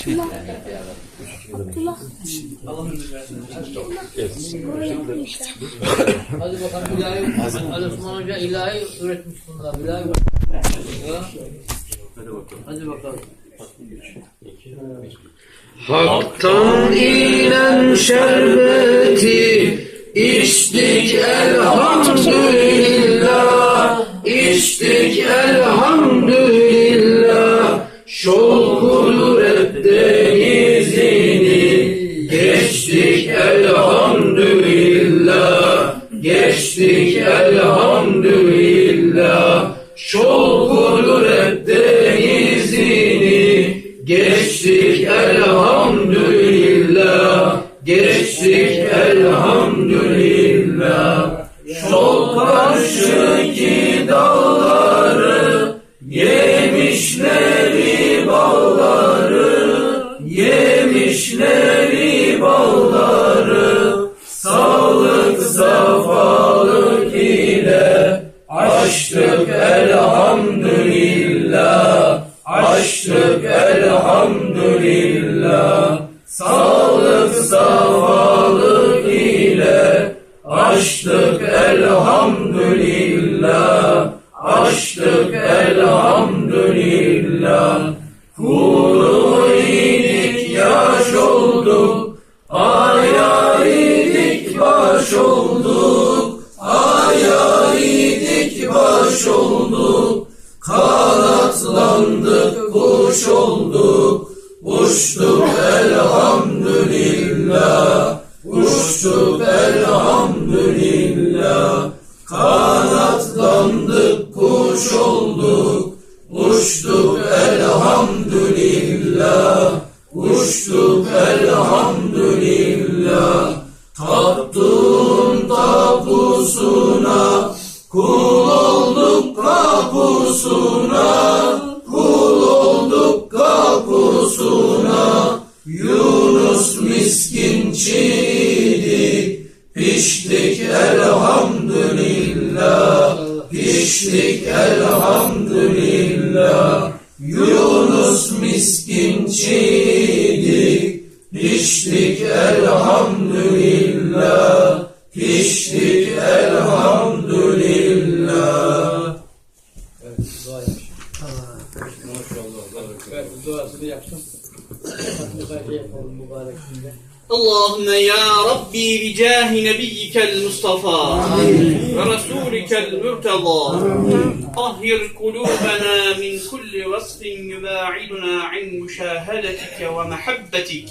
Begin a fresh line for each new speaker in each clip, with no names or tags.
Hadi bakalım ilahi, Ali Osman Hoca ilahi üretmiş bunlar. İlahi ya. Hadi bakalım.
Hak'tan inen şerbeti içtik elhamdülillah içtik elhamdülillah Şol denizini geçtik elhamdülillah geçtik elhamdülillah. Şol kudret denizini geçtik elhamdülillah geçtik elhamdülillah. Şol karşıki dağları yemişleri elhamdülillah. Açtık elhamdülillah. Sağlık safalık ile açtık elhamdülillah. Açtık elhamdülillah. Kuru idik yaş olduk aya idik baş olduk aya idik baş olduk kanatlandık kuş olduk uçtuk elhamdülillah uçtuk elhamdülillah. Kanatlandık kuş olduk. Uçtuk elhamdülillah uçtuk elhamdülillah. Taptun tapusuna kul olduk kapusuna miskin çiğdik piştik elhamdülillah piştik elhamdülillah. Yunus miskin çiğdik piştik elhamdülillah
اللهم يا ربي بجاه نبيك المصطفى ورسولك المرتضى. طهر قلوبنا من كل وصف يباعدنا عن مشاهدتك ومحبتك.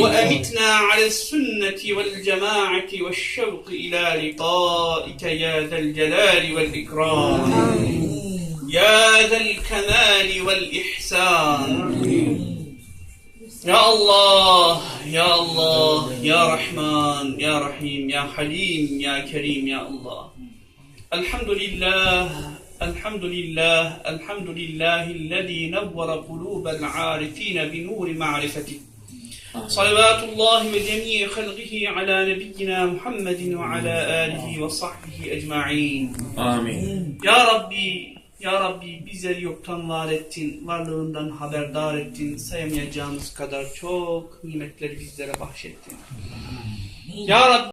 وأمتنا على السنة والجماعة والشوق إلى لقائك يا ذا الجلال والإكرام. يا ذا الكمال والإحسان. يا الله يا الله يا رحمن يا رحيم يا حليم يا كريم يا الله. الحمد لله الحمد لله الحمد لله الذي نور قلوب العارفين بنور معرفته. صلوات الله وجميع خلقه على نبينا محمد وعلى آله وصحبه
أجمعين.
آمين. يا ربي Ya Rabbi bizleri yoktan var ettin, varlığından haberdar ettin, sayamayacağımız kadar çok nimetleri bizlere bahşettin. Ya Rabbi